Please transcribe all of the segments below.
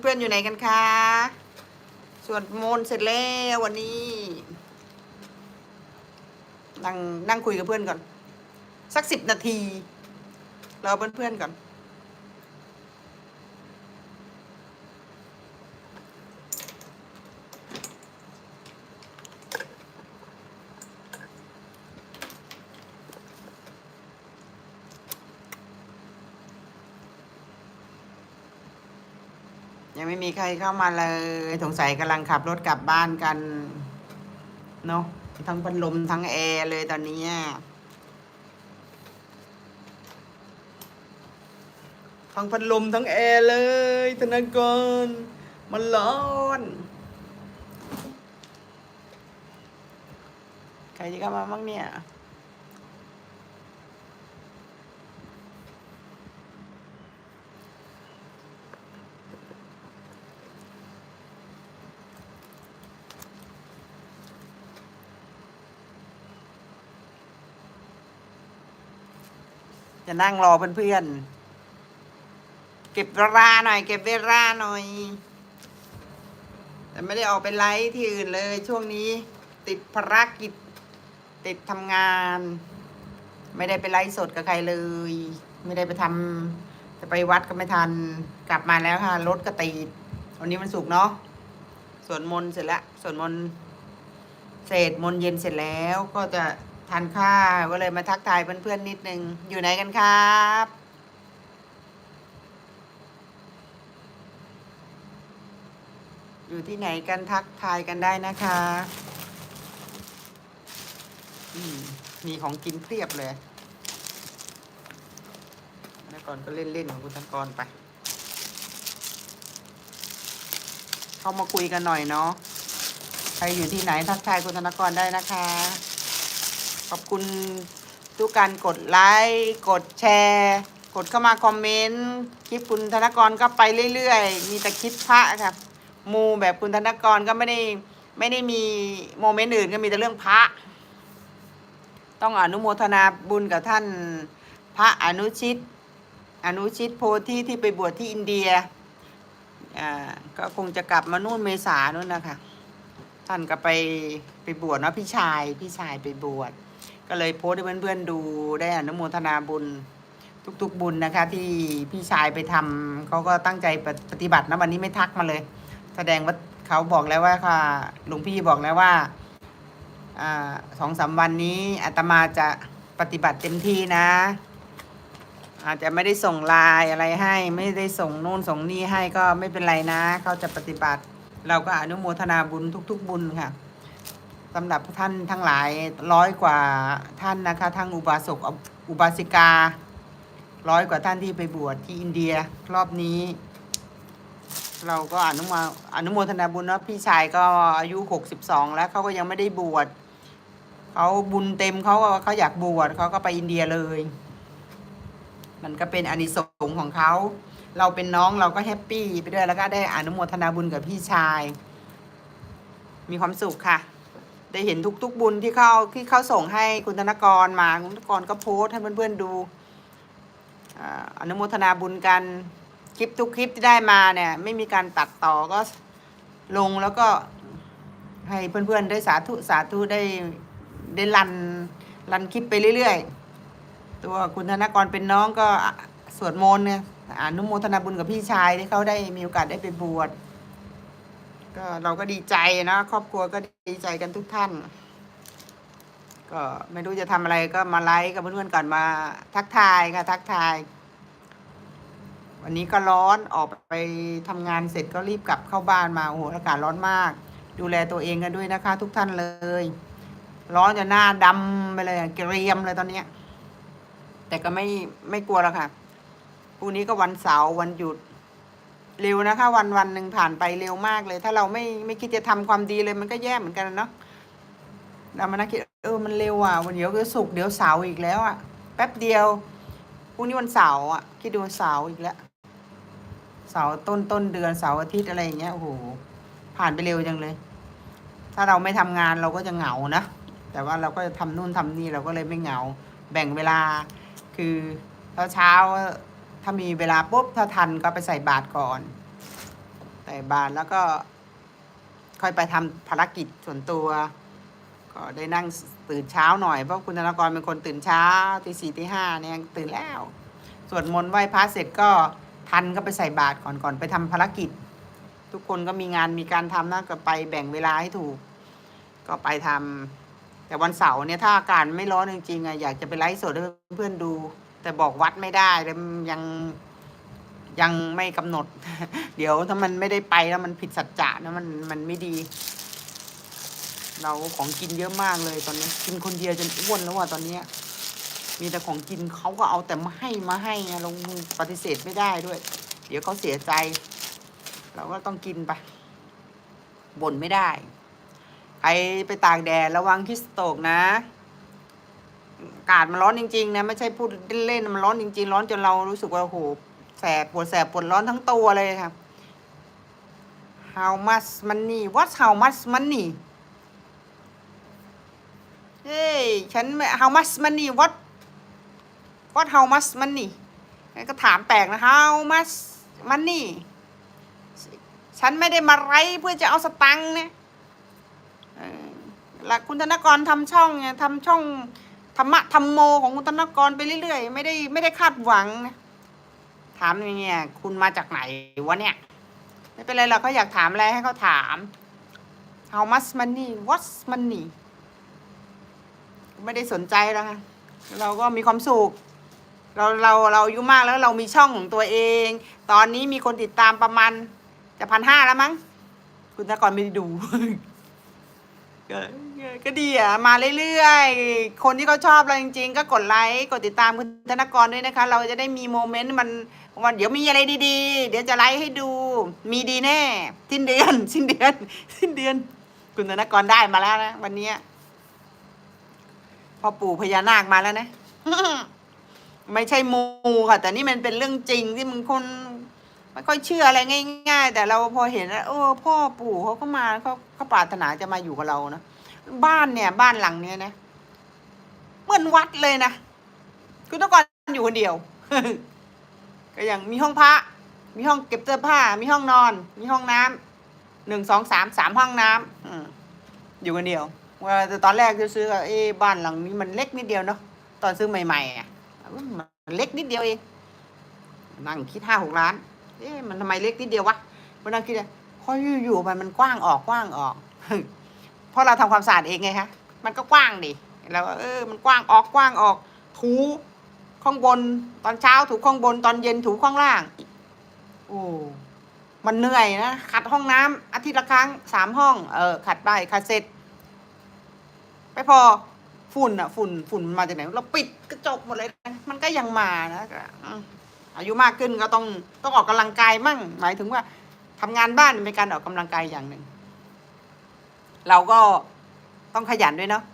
เพื่อนๆอยู่ไหนกันคะสวดมนต์เสร็จแล้ววันนี้ นั่งนั่งคุยกับเพื่อนก่อน สักสิบนาทีรอเพื่อนๆก่อน ม่มีใครเข้ามาเลย สงสัยกำลังขับรถกลับบ้านกันเนาะทั้งพัดลมทั้งแอร์เลยตอนนี้ทั้งพัดลมทั้งแอร์เลยธนากรมันร้อนใครจะเข้ามาบ้างเนี่ย จะนั่งรอเพื่อนๆ เก็บเวลาหน่อย เก็บเวลาหน่อย แต่ไม่ได้ออกไปไลฟ์ที่อื่นเลยช่วงนี้ ติดภารกิจ ติดทำงาน ไม่ได้ไปไลฟ์สดกับใครเลย ไม่ได้ไปทำจะไปวัดก็ไม่ทัน กลับมาแล้วค่ะ รถก็ติดวันนี้มันสุกเนาะสวดมนต์เสร็จแล้วสวดมนต์เสร็จมนต์เย็นเสร็จแล้วก็จะ ทานข้าวก็เลยมาทักทายเพื่อนๆนิดนึง อยู่ไหนกันครับอยู่ที่ไหนกันทักทายกันได้นะคะมมีของกินเพียบเลยแล้วก่อนก็เล่นๆของคุณตังกรไป เข้ามาคุยกันหน่อยเนาะ ใครอยู่ที่ไหนทักทายคุณธนกรได้นะคะ ขอบคุณทุกการกดไลค์กดแชร์ กดเข้ามาคอมเมนต์คลิปคุณธนกรก็ไปเรื่อยๆ มีแต่คลิปพระครับมูแบบคุณธนกรก็ไม่ได้ไม่ได้มีโมเมนต์อื่นก็มีแต่เรื่องพระ ต้องอนุโมทนาบุญกับท่านพระอนุชิต อนุชิตโพธิที่ไปบวชที่อินเดียอ่าก็คงจะกลับมานู่นเมษานู่นนะคะท่านก็ไปไปบวชเนาะพี่ชายพี่ชายไปบวช ก็เลยโพสต์ให้เพื่อนๆดูได้อนุโมทนาบุญทุกๆบุญนะคะ ที่พี่ชายไปทำเขาก็ตั้งใจปฏิบัตินะวันนี้ไม่ทักมาเลย แสดงว่าเขาบอกแล้วว่าค่ะหลวงพี่บอกแล้วว่าอสองสามวันนี้อาตมาจะปฏิบัติเต็มที่นะ อาจจะไม่ได้ส่งไลน์อะไรให้ ไม่ได้ส่งนู่นส่งนี่ให้ก็ไม่เป็นไรนะเขาจะปฏิบัติ เราก็อนุโมทนาบุญทุก ๆ บุญค่ะ สำหรับท่านทั้งหลายร้อยกว่าท่านนะคะทั้งอุบาสกอุบาสิกา ร้อยกว่าท่านที่ไปบวชที่อินเดียรอบนี้ เราก็อนุโมอนุโมทนาบุญเนาะพี่ชายก็อายุหกสิบสองแล้วเขาก็ยังไม่ได้บวชเขาบุญเต็มเขาก็เขาอยากบวชเขาก็ไปอินเดียเลย มันก็เป็นอานิสงส์ของเขาเราเป็นน้องเราก็แฮปปี้ไปด้วยแล้วก็ได้อนุโมทนาบุญกับพี่ชาย มีความสุขค่ะ ได้เห็นทุกๆบุญที่เข้าที่เขาส่งให้คุณธนกรมาคุณธนกรก็โพสต์ให้เพื่อนๆดูอ่าอนุโมทนาบุญกันคลิปทุกคลิปที่ได้มาเนี่ย ไม่มีการตัดต่อก็ลงแล้วก็ให้เพื่อนๆได้สาธุสาธุได้ได้รันรันคลิปไปเรื่อยๆ ตัวคุณธนกรเป็นน้องก็สวดมนต์เนี่ยอนุโมทนาบุญกับพี่ชายที่เขาได้มีโอกาสได้ไปบวช ก็เราก็ดีใจนะ ครอบครัวก็ดีใจกันทุกท่าน ก็ไม่รู้จะทำอะไรก็มาไลฟ์กับเพื่อนๆก่อนมาทักทายค่ะ ทักทาย วันนี้ก็ร้อนออกไปทำงานเสร็จก็รีบกลับเข้าบ้านมาโอ้โหอากาศร้อนมาก ดูแลตัวเองกันด้วยนะคะ ทุกท่านเลย ร้อนจนหน้าดำไปเลยเกรียมเลยตอนเนี้ยแต่ก็ไม่ไม่กลัวแล้วค่ะพรุ่งนี้ก็วันเสาร์วันหยุด เร็วนะคะ วันวันหนึ่งผ่านไปเร็วมากเลย ถ้าเราไม่ไม่คิดจะทำความดีเลยมันก็แย่เหมือนกันเนาะเรามานั่งคิดเออมันเร็วอะวันเดี๋ยวก็สุกเดี๋ยวเสาร์อีกแล้วอะแป๊บเดียวพรุ่งนี้วันเสาร์อะคิดดูวันเสาร์อีกแล้วเสาร์ต้นต้นเดือนเสาร์อาทิตย์อะไรอย่างเงี้ยโอ้โหผ่านไปเร็วจังเลย ถ้าเราไม่ทำงานเราก็จะเหงานะแต่ว่าเราก็จะทำนู่นทำนี่เราก็เลยไม่เหงา แบ่งเวลาคือเช้าเช้า ถ้ามีเวลาปุ๊บถ้าทันก็ไปใส่บาตรก่อน ใส่บาตรแล้วก็ค่อยไปทำภารกิจส่วนตัว ก็ได้นั่งตื่นเช้าหน่อยเพราะคุณธนกรเป็นคนตื่นเช้าตีสี่ตีห้าเนี่ยตื่นแล้วสวดมนต์ไหว้พระเสร็จก็ทันก็ไปใส่บาตรก่อนก่อนไปทำภารกิจ ทุกคนก็มีงานมีการทำนะก็ไปแบ่งเวลาให้ถูก ก็ไปทำแต่วันเสาร์เนี่ยถ้าอากาศไม่ร้อนจริงๆอะอยากจะไปไลฟ์สดให้เพื่อนๆดู แต่บอกวัดไม่ได้เลยยังยังไม่กำหนด เดี๋ยวถ้ามันไม่ได้ไปแล้วมันผิดสัจจะนะมันมันไม่ดี เราของกินเยอะมากเลยตอนนี้ กินคนเดียวจนอ้วนแล้วว่ะตอนเนี้ย มีแต่ของกินเขาก็เอาแต่มาให้มาให้ไงเราปฏิเสธไม่ได้ด้วย เดี๋ยวเขาเสียใจ เราก็ต้องกินไปบ่นไม่ได้ใครไปตากแดดระวังคิสโตกนะ อากาศมันร้อนจริงๆนะไม่ใช่พูดเล่นๆมันร้อนจริง ๆ ร้อนจนเรารู้สึกว่าโอ้โหแสบปวดแสบปวดร้อนทั้งตัวเลยครับ how much money what how much money เฮ้ยฉัน how much money what what how much money ก็ถามแปลกนะ how much money ฉันไม่ได้มาไรเพื่อจะเอาสตังค์เนี่ยเออแล้วคุณธนกรทำช่องไงทำช่อง ธรรมะธรรมโมของคุณธนกรไปเรื่อยๆ ไม่ได้ไม่ได้คาดหวังนะถามย่างเงี้ยคุณมาจากไหนวะเนี่ย ไม่เป็นไรเราก็อยากถามอะไรให้เขาถาม how much money what's money ไม่ได้สนใจแล้วค่ะเราก็มีความสุข เราเราเราอายุมากแล้วเรามีช่องของตัวเอง ตอนนี้มีคนติดตามประมาณจะพันห้าแล้วมั้ง คุณธนกรไม่ได้ดู ก็ดีอะมาเรื่อยๆ คนที่เขาชอบเราจริงๆ ก็กดไลค์กดติดตามคุณธนกรด้วยนะคะ เราจะได้มีโมเมนต์มันวันเดี๋ยวมีอะไรดีๆ เดี๋ยวจะไลค์ให้ดู มีดีแน่ สิ้นเดือน สิ้นเดือน สิ้นเดือน คุณธนกรได้มาแล้วนะวันนี้พ่อปู่พญานาคมาแล้วนะไม่ใช่มูค่ะ แต่นี่มันเป็นเรื่องจริงที่มึงคนไม่ค่อยเชื่ออะไรง่าย ๆ แต่เราพอเห็นแล้วโอ้พ่อปู่เขาก็มาเขาเขาปรารถนาจะมาอยู่กับเรานะ บ้านเนี่ย บ้านหลังเนี้ยนะเหมือนวัดเลยนะคุณต้องก่อนอยู่คนเดียว ก็อย่างมีห้องพระ มีห้องเก็บเสื้อผ้า มีห้องนอน มีห้องน้ำหนึ่งสองสามสามห้องน้ำอยู่คนเดียวว่าแต่ตอนแรกซื้อก็เอ๊ะบ้านหลังนี้มันเล็กนิดเดียวเนาะตอนซื้อใหม่ๆอะมันเล็กนิดเดียวเองนั่งคิดห้าหกล้าน เอ๊ะมันทำไมเล็กนิดเดียววะมานั่งคิดเลยพออยู่ๆมันมันกว้างออกกว้างออก เพราะเราทำความสะอาดเองไงฮะ มันก็กว้างดิเราก็เออมันกว้างออกกว้างออก ถูข้างบน ตอนเช้าถูข้างบน ตอนเย็นถูข้างล่าง โอ้มันเหนื่อยนะขัดห้องน้ำอาทิตย์ละครั้งสามห้อง เออขัดไปขัดเสร็จไม่พอฝุ่นอะฝุ่นฝุ่นมันมาจากไหนเราปิดกระจกหมดเลยมันก็ยังมานะก็อืมอายุมากขึ้นก็ต้องต้องออกกำลังกายมั่ง หมายถึงว่าทำงานบ้านเป็นการออกกำลังกายอย่างหนึ่ง เราก็ต้องขยันด้วยเนาะ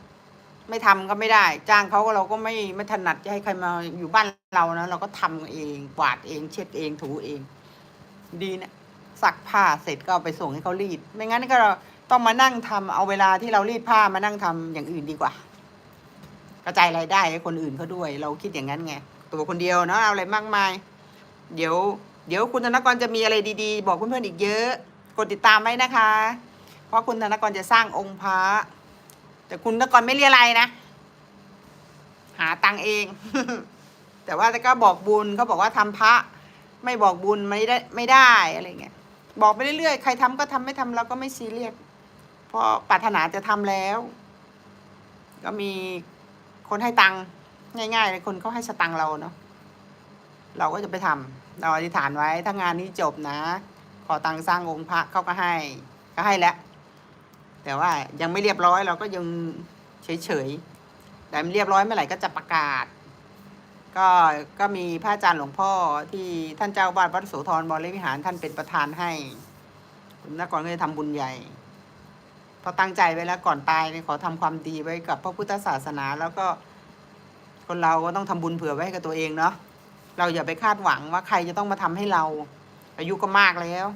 ไม่ทำก็ไม่ได้ จ้างเขาก็เราก็ไม่ไม่ถนัดจะให้ใครมาอยู่บ้านเรานะเราก็ทำเองกวาดเอง เช็ดเองถูเอง ดีนะซักผ้าเสร็จก็เอาไปส่งให้เขารีด ไม่งั้นก็ต้องมานั่งทำเอาเวลาที่เรารีดผ้ามานั่งทำอย่างอื่นดีกว่า กระจายรายได้ให้คนอื่นเขาด้วย เราคิดอย่างนั้นไงตัวคนเดียวเนาะเอาอะไรมากมาย เดี๋ยว เดี๋ยวคุณธนกรจะมีอะไรดีๆ บอกเพื่อนๆอีกเยอะ กดติดตามไว้นะคะ เพราะคุณธนกรจะสร้างองค์พระแต่คุณธนกรไม่เรียอะไรนะ หาตังเอง แต่ว่าแต่ก็บอกบุญเขาบอกว่าทำพระ ไม่บอกบุญไม่ได้ไม่ได้อะไรเงี้ยบอกไปเรื่อยๆใครทำก็ทำไม่ทำเราก็ไม่ซีเรียสเพราะปรารถนาจะทำแล้ว ก็มีคนให้ตังง่ายๆเลยคนเขาให้สตังเราเนาะเราก็จะไปทำเราอธิษฐานไว้ถ้างานนี้จบนะ ขอตังสร้างองค์พระเขาก็ให้ ก็ให้แล้ว แต่ว่ายังไม่เรียบร้อยเราก็ยังเฉยๆ แต่มเรียบร้อยเมื่อไหร่ก็จะประกาศ ก็ก็มีพระอาจารย์หลวงพ่อที่ท่านเจ้าวาดวัดโสธรบรวิหารท่านเป็นประธานให้คุณนกรก็จะทำบุญใหญ่พอตั้งใจไว้แล้วก่อนตายเนี่ยขอทำความดีไว้กับพระพุทธศาสนา แล้วก็ คนเราก็ต้องทำบุญเผื่อไว้ให้กับตัวเองเนาะเราอย่าไปคาดหวังว่าใครจะต้องมาทำให้เรา อายุก็มากแล้ว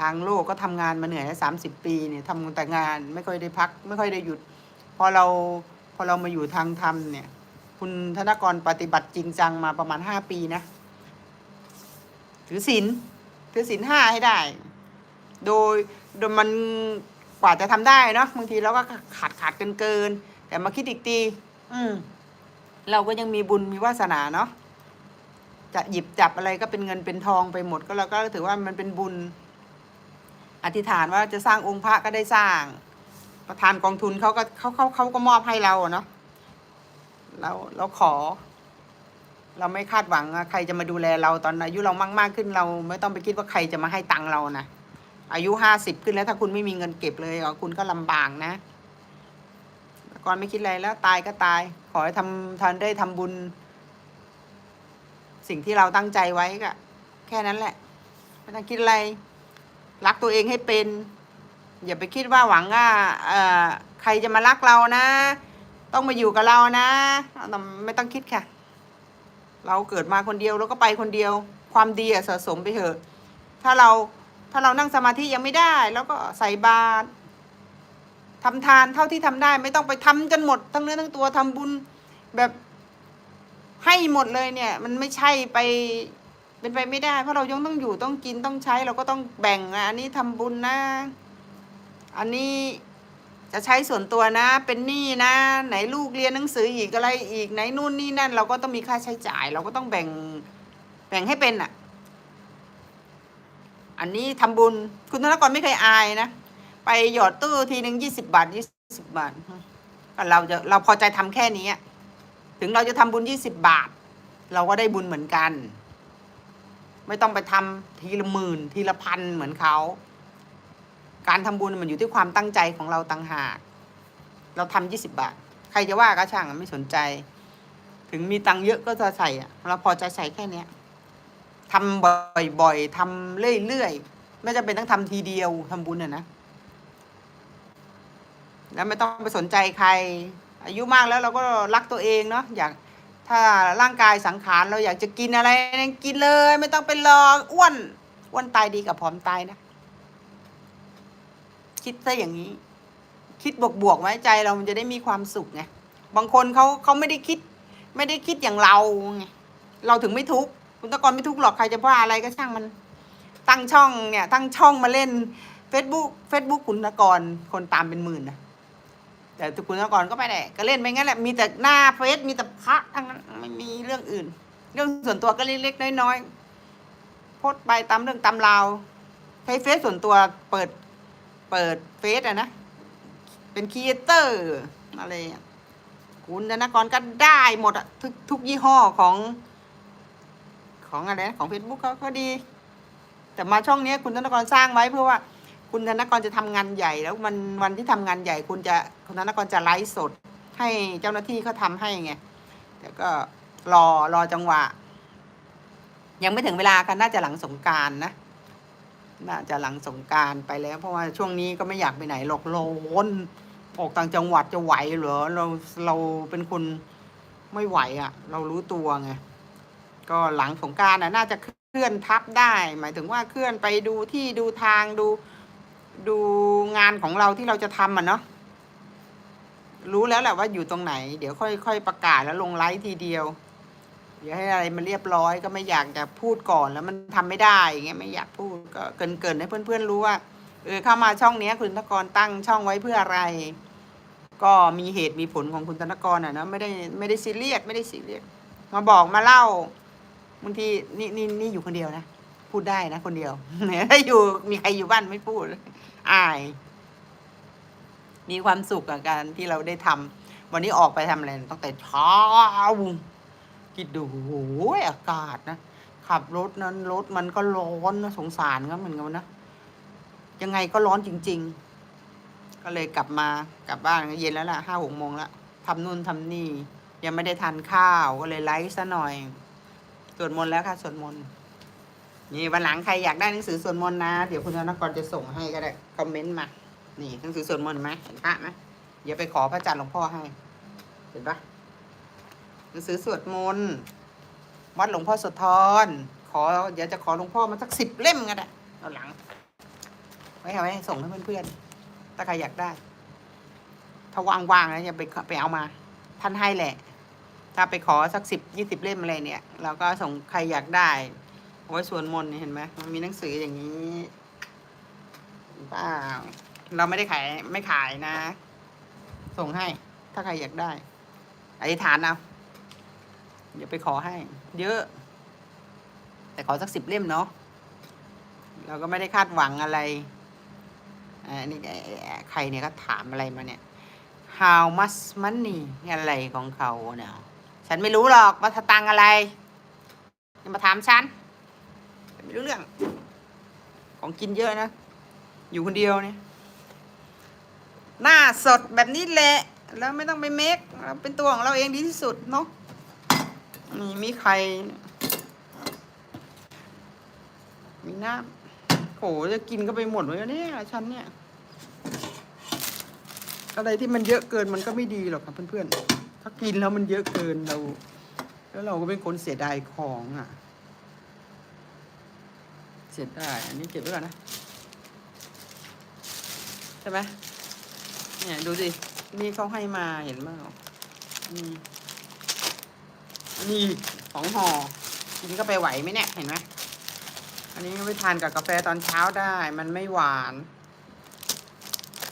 ทางโลกก็ทำงานมาเหนื่อยสามสิบปีเนี่ยทำแต่งานไม่ค่อยได้พัก ไม่ค่อยได้หยุด พอเราพอเรามาอยู่ทางธรรมเนี่ย คุณธนกรปฏิบัติจริงจังมาประมาณห้าปีนะ ถือศีลถือศีลห้าให้ได้ โดยโดยมันกว่าจะทำได้เนาะบางทีเราก็ขาดขาดเกินเกิน แต่มาคิดอีกทีอืม เราก็ยังมีบุญมีวาสนาเนาะจะหยิบจับอะไรก็เป็นเงินเป็นทองไปหมดก็เราก็ถือว่ามันเป็นบุญ อธิษฐานว่าจะสร้างองค์พระก็ได้สร้าง ประธานกองทุนเขาก็เขาเขาเขาก็มอบให้เราเนาะเราเราขอ เราไม่คาดหวังว่าใครจะมาดูแลเราตอนอายุเรามากมากๆขึ้นเรา ไม่ต้องไปคิดว่าใครจะมาให้ตังค์เรานะอายุห้าสิบขึ้นแล้วถ้าคุณไม่มีเงินเก็บเลยอะคุณก็ลำบากนะก่อนไม่คิดอะไรแล้วตายก็ตาย ขอให้ทำทันได้ทำบุญ สิ่งที่เราตั้งใจไว้ก็แค่นั้นแหละไม่ต้องคิดอะไร รักตัวเองให้เป็น อย่าไปคิดว่าหวังว่าใครจะมารักเรานะ ต้องมาอยู่กับเรานะ ไม่ต้องคิดค่ะ เราเกิดมาคนเดียวเราก็ไปคนเดียว ความดีอะสะสมไปเถอะ ถ้าเราถ้าเรานั่งสมาธิยังไม่ได้ แล้วก็ใส่บาตรทำทานเท่าที่ทำได้ ไม่ต้องไปทำจนหมด ทั้งเนื้อทั้งตัวทำบุญแบบให้หมดเลยเนี่ย มันไม่ใช่ไป เป็นไปไม่ได้ เพราะเรายังต้องอยู่ต้องกินต้องใช้เราก็ต้องแบ่งอะอันนี้ทำบุญนะ อันนี้จะใช้ส่วนตัวนะ เป็นหนี้นะ ไหนลูกเรียนหนังสืออีกอะไรอีกไหนนู่นนี่นั่น เราก็ต้องมีค่าใช้จ่าย เราก็ต้องแบ่งแบ่งให้เป็นอะ อันนี้ทำบุญ คุณธนกรไม่เคยอายนะไปหยอดตู้ทีหนึ่งยี่สิบาทยี่สิบาทก็เราจะเราพอใจทำแค่นี้ถึงเราจะทำบุญยี่สิบาท เราก็ได้บุญเหมือนกัน ไม่ต้องไปทำทีละหมื่นทีละพันเหมือนเขา การทำบุญมันอยู่ที่ความตั้งใจของเราต่างหาก เราทำยี่สิบาท ใครจะว่าก็ช่างไม่สนใจ ถึงมีตังค์เยอะก็จะใส่เราพอใจใส่แค่เนี้ยทำบ่อยๆทำเรื่อยๆ ไม่จำเป็นต้องทำทีเดียวทำบุญอะนะ แล้วไม่ต้องไปสนใจใคร อายุมากแล้วเราก็รักตัวเองเนาะอยาก ถ้าร่างกายสังขารเราอยากจะกินอะไรกินเลย ไม่ต้องไปรออ้วนอ้วนตายดีกับผอมตายนะ คิดซะอย่างนี้ คิดบวกบวกๆไว้ใจเรามันจะได้มีความสุขไงบางคนเขาเขาไม่ได้คิด ไม่ได้คิดอย่างเราไงเราถึงไม่ทุกข์คุณตะกรไม่ทุกข์หรอกใครจะว่าอะไรก็ช่างมัน ตั้งช่องเนี่ย ตั้งช่องมาเล่น Facebook Facebook คุณตะกรคนตามเป็นหมื่นนะ แต่ทุกคุณก่อนก็ไปได้ก็เล่นไปงั้นแหละมีแต่หน้าเฟซมีแต่พระทั้งนั้นไม่มีเรื่องอื่น เรื่องส่วนตัวก็เล็กๆน้อยๆโพสไปตามเรื่องตามราวใช้เฟซส่วนตัวเปิดเปิดเฟซอะนะเป็นครีเอเตอร์อะไรคุณธนกรก็ได้หมดอะทุกทุกยี่ห้อของ ของอะไรของ Facebook เขาก็ดี แต่มาช่องนี้คุณธนกรสร้างไว้เพื่อว่า คุณธนกรจะทำงานใหญ่แล้วมันวันที่ทำงานใหญ่คุณจะคุณธนกรจะไลฟ์สด ให้เจ้าหน้าที่เขาทำให้ไงแต่ก็รอรอจังหวะ ยังไม่ถึงเวลากันน่าจะหลังสงการนะน่าจะหลังสงการไปแล้ว เพราะว่าช่วงนี้ก็ไม่อยากไปไหนหรอกร้อนออกต่างจังหวัดจะไหวเหรอเราเราเป็นคนไม่ไหวอะ่ะ เรารู้ตัวไงก็หลังสงการน่ะน่าจะเคลื่อนทับได้ หมายถึงว่าเคลื่อนไปดูที่ดูทางดู ดูงานของเราที่เราจะทำอะเนาะรู้แล้วแหละว่าอยู่ตรงไหน เดี๋ยวค่อยค่อยประกาศแล้วลงไลฟ์ทีเดียว เดี๋ยวให้อะไรมันเรียบร้อยก็ไม่อยากจะพูดก่อนแล้วมันทำไม่ได้อย่างเงี้ยไม่อยากพูดก็เกินเกินๆให้เพื่อนๆรู้ว่าเออเข้ามาช่องเนี้ยคุณธนกรตั้งช่องไว้เพื่ออะไร ก็มีเหตุมีผลของคุณธนกรอะนะไม่ได้ไม่ได้ซีเรียสไม่ได้ซีเรียสมาบอกมาเล่าบางทีนี่นี่นี่อยู่คนเดียวนะ พูดได้นะคนเดียวถ้าอยู่มีใครอยู่บ้านไม่พูด อาย มีความสุขกับการที่เราได้ทำวันนี้ออกไปทำอะไรตั้งแต่เช้าคิดดูโอ้โหอากาศนะขับรถนั้นรถมันก็ร้อนนะสงสารก็เหมือนกันนะยังไงก็ร้อนจริง ๆ ก็เลยกลับมากลับบ้านเย็นแล้วล่ะห้าหกโมงแล้วทำนู่นทำนี่ ยังไม่ได้ทานข้าวก็เลยไลฟ์ซะหน่อยสวดมนต์แล้วค่ะสวดมนต์ นี่วันหลังใครอยากได้หนังสือสวดมนต์นะ เดี๋ยวคุณธนกรจะส่งให้ก็ได้คอมเมนต์มา นี่หนังสือสวดมนต์ไหมเห็นพระไหมเดี๋ยวไปขอพระอาจารย์หลวงพ่อให้ เห็นปะหนังสือสวดมนต์วัดหลวงพ่อโสธรขอเดี๋ยวจะขอหลวงพ่อมาสักสิบเล่มก็ได้เอาหลัง ไว้เอาไว้ส่งให้เพื่อนๆถ้าใครอยากได้ ถ้าว่างๆนะอย่าไปไปเอามา ท่านให้แหละ ถ้าไปขอสักสิบยี่สิบเล่มอะไรเนี่ย เราก็ส่งใครอยากได้ เอาไว้สวดมนต์เห็นไหมมันมีหนังสืออย่างนี้เปล่าเราไม่ได้ขายไม่ขายนะ ส่งให้ ถ้าใครอยากได้อธิษฐานเอาเดี๋ยวไปขอให้ เยอะ แต่ขอสักสิบเล่มเนาะเราก็ไม่ได้คาดหวังอะไรอ่านี่ไอ้ไอ้ใครเนี่ยก็ถามอะไรมาเนี่ย how much money อะไรของเขาเนี่ย ฉันไม่รู้หรอกว่าสตังอะไรอย่มาถามฉัน ไม่รู้เรื่อง ของกินเยอะนะ อยู่คนเดียวเนี่ย หน้าสดแบบนี้แหละ แล้วไม่ต้องไปเมคเราเป็นตัวของเราเองดีที่สุดเนาะนี่มีไข่มีน้ำโหจะกินก็ไปหมดเลยเนี่ยฉันเนี่ย อะไรที่มันเยอะเกินมันก็ไม่ดีหรอกครับเพื่อนๆ ถ้ากินแล้วมันเยอะเกินเรา แล้วเราก็เป็นคนเสียดายของอะ เสียดายอันนี้เก็บไว้ก่อนนะ ใช่ไหมเนี่ย ดูสิ นี่เขาให้มาเห็นไหมนี่นี่ของห่อกินก็ไปไหวไหมเนี่ย เห็นไหมอันนี้ไปทานกับกาแฟตอนเช้าได้ มันไม่หวาน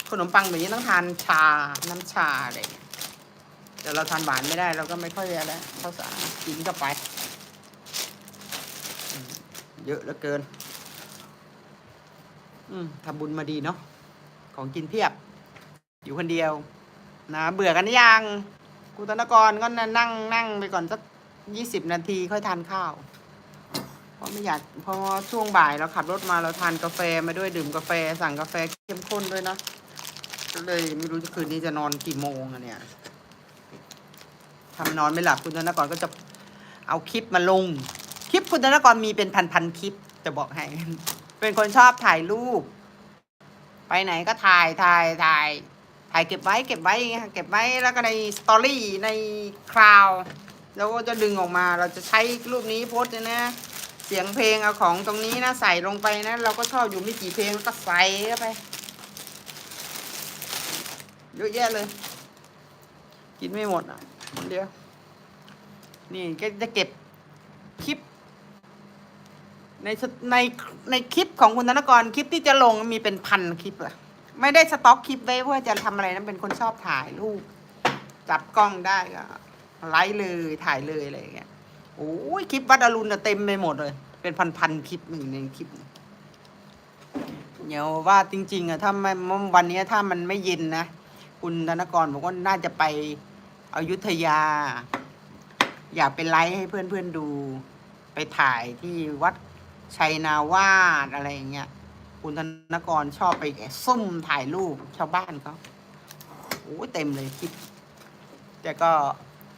ขนมปังแบบนี้ต้องทานชา น้ำชาอะไรอย่างเงี้ยแต่เราทานหวานไม่ได้ เราก็ไม่ค่อยอะไรเขาสารกินเข้าไป เยอะเหลือเกิน ทำบุญมาดีเนาะ ของกินเพียบ อยู่คนเดียว นะ เบื่อกันยังกูตนกรก็นั่งนั่งไปก่อนสักยี่สิบนาทีค่อยทานข้าว เพราะไม่อยากเพราะช่วงบ่ายเราขับรถมาเราทานกาแฟมาด้วยดื่มกาแฟ สั่งกาแฟเข้มข้นด้วยนะก็เลยไม่รู้จะคืนนี้จะนอนกี่โมงอะเนี่ยทำนอนไม่หลับคุณธนกรก็จะเอาคลิปมาลง คลิปคุณธนกรมีเป็นพันๆคลิปจะบอกให้ เป็นคนชอบถ่ายรูป ไปไหนก็ถ่ายถ่ายถ่าย ถ่ายเก็บไว้เก็บไว้อย่างเงี้ยเก็บไว้แล้วก็ในสตอรี่ในคลาวแล้วก็จะดึงออกมาเราจะใช้รูปนี้โพสต์เนี่ยนะ เสียงเพลงเอาของตรงนี้นะใส่ลงไปนะ เราก็ชอบอยู่ไม่กี่เพลงก็ใส่เข้าไปเยอะแยะเลย กินไม่หมดอะคนเดียว นี่ก็จะเก็บคลิป ในในในคลิปของคุณธนกรคลิปที่จะลงมีเป็นพันคลิปอะไม่ได้สต็อกคลิปไว้เพื่อจะทำอะไรนะเป็นคนชอบถ่ายรูปจับกล้องได้ก็ไลฟ์เลยถ่ายเลยอะไรอย่างเงี้ยโอ้ยคลิปวัดอรุณเต็มไปหมดเลย เป็นพันๆคลิปอยู่งในคลิปเดี๋ยวว่าจริง ๆอะถ้าไม่วันนี้ถ้ามันไม่เย็นนะคุณธนกรบอกว่าน่าจะไปอยุธยา อยากเป็นไลฟ์ให้เพื่อนๆดู ไปถ่ายที่วัด ชัยนาวาสอะไรอย่างเงี้ยคุณธนกรชอบไปซุ่มถ่ายรูปชาวบ้านเขาโอ้ยเต็มเลยคลิปแต่ก็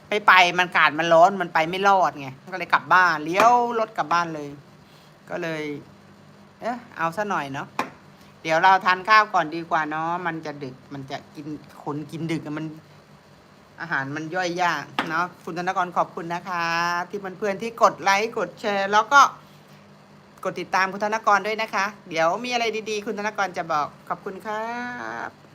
ไปไปมันกาดมันร้อนมันไปไม่รอดไงก็เลยกลับบ้านเลี้ยวรถกลับบ้านเลย ก็เลย เอ๊ะเอาซะหน่อยเนาะเดี๋ยวเราทานข้าวก่อนดีกว่าเนาะมันจะดึกมันจะกินคนกินดึกมัน อาหารมันย่อยยากเนาะคุณธนกรขอบคุณนะคะ ที่เพื่อนๆที่กดไลค์กดแชร์ แล้วก็ กดติดตามคุณธนกรด้วยนะคะ เดี๋ยวมีอะไรดีๆ คุณธนกรจะบอกขอบคุณครับ